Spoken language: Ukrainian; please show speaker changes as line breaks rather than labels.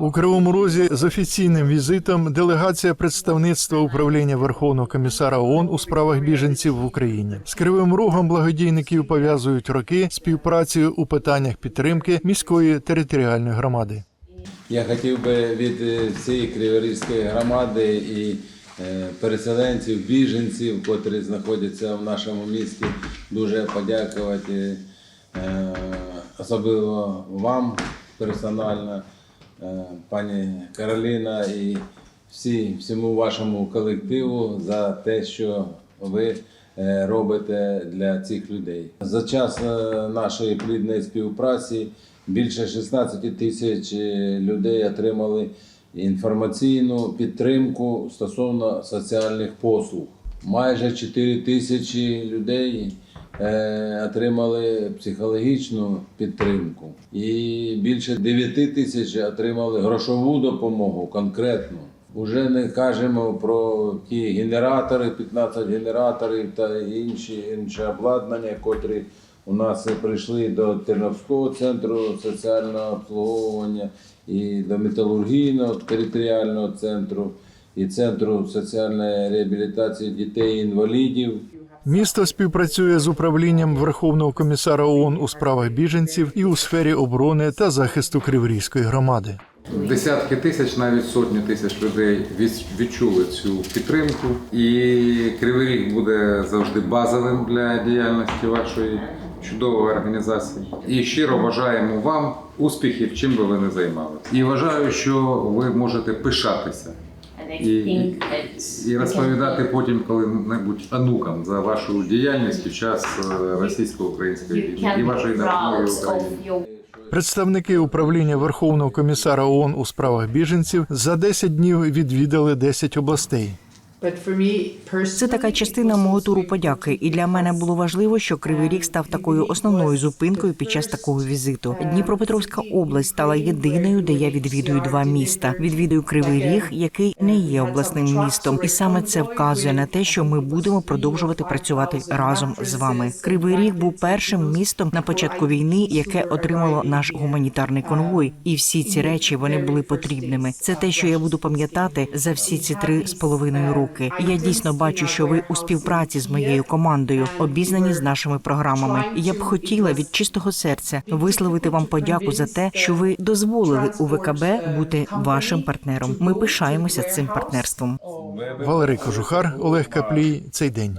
У Кривому Розі з офіційним візитом делегація представництва управління Верховного комісара ООН у справах біженців в Україні з Кривим Рогом благодійників пов'язують роки співпраці у питаннях підтримки міської територіальної громади.
Я хотів би від е, всієї Криворізької громади і е, переселенців, біженців, котрі знаходяться в нашому місті, дуже подякувати е, особливо вам персонально, пані Кароліна і всі, всьому вашому колективу за те, що ви е, робите для цих людей. За час е, нашої плідної співпраці більше 16 тисяч е, людей отримали інформаційну підтримку стосовно соціальних послуг. Майже 4 тисячі людей е, отримали психологічну підтримку, і більше 9 тисяч отримали грошову допомогу конкретну. Уже не кажемо про ті генератори, 15 генераторів та інші інше обладнання, котрі у нас прийшли до Тернопільського центру соціального обслуговування і до металургійного територіального центру і центру соціальної реабілітації дітей-інвалідів.
Місто співпрацює з управлінням Верховного комісара ООН у справах біженців і у сфері оборони та захисту Криворізької громади.
Десятки тисяч, навіть сотні тисяч людей відчули цю підтримку, і Кривий Ріг буде завжди базовим для діяльності вашої чудової організації. І щиро бажаємо вам успіхів, чим би ви не займалися. І вважаю, що ви можете пишатися і, і розповідати потім коли-небудь онукам за вашу діяльність під час е, російсько-української війни і вашої допомоги
of
Україні.
Представники управління Верховного комісара ООН у справах біженців за 10 днів відвідали 10 областей.
Це така частина мого туру подяки, і для мене було важливо, що Кривий Ріг став такою основною зупинкою під час такого візиту. Дніпропетровська область стала єдиною, де я відвідую два міста. Відвідую Кривий Ріг, який не є обласним містом, і саме це вказує на те, що ми будемо продовжувати працювати разом з вами. Кривий Ріг був першим містом на початку війни, яке отримало наш гуманітарний конвой. І всі ці речі вони були потрібними. Це те, що я буду пам'ятати за всі ці три з половиною роки. І я дійсно бачу, що ви у співпраці з моєю командою обізнані з нашими програмами. Я б хотіла від чистого серця висловити вам подяку за те, що ви дозволили УВКБ бути вашим партнером. Ми пишаємося цим партнерством.
Валерій Кожухар, Олег Каплій. Цей день.